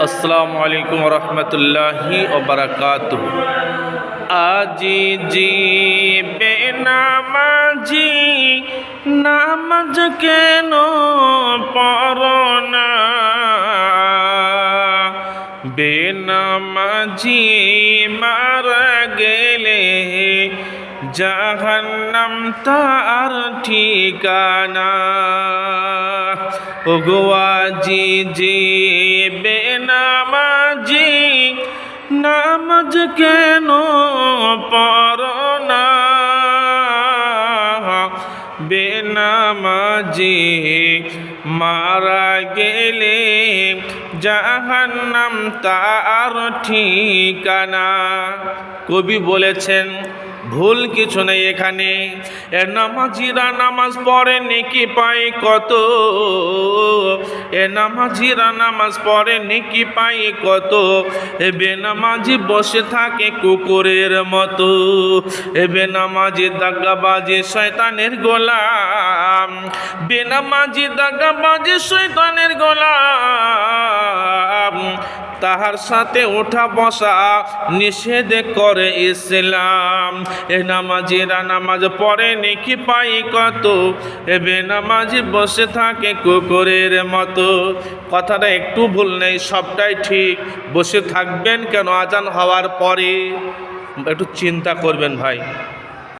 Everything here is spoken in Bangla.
আসসালামু আলাইকুম রহমতুল্লাহি ওবরাকাত আজি জি বেনামাজি নামাজ কেন পড়না বেনামাজি মারা গেলে জাহান্নাম তার ঠিকানা। ওগোয়াজি জি বেনামাজি নামাজ কেন পড়না বেনামাজি মারা গেলে জাহান্নাম তার ঠিকানা। কবি বলেছেন, ভুল কিছু নেই এখানে। এ নামাজিরা নামাজ পড়ে, নেকি পায় কত? এ নামাজিরা নামাজ পড়ে, নেকি পায় কত? এ বেনামাজি বসে থাকে কুকুরের মতো। এ বেনামাজি দাগাবাজি শয়তানের গোলাম। বেনামাজি দাগাবাজি শয়তানের গোলাম। তাহার সাথে ওঠা বসা নিষেধ করে ইসলাম। এ নামাজিরা নামাজ পড়ে, নেকি পাই কত? এ বেনামাজি বসে থাকে কুকুরের মতো। কথাটা একটু ভুল নেই, সবটাই ঠিক। বসে থাকবেন কেন? আজান হওয়ার পরে। একটু চিন্তা করবেন ভাই।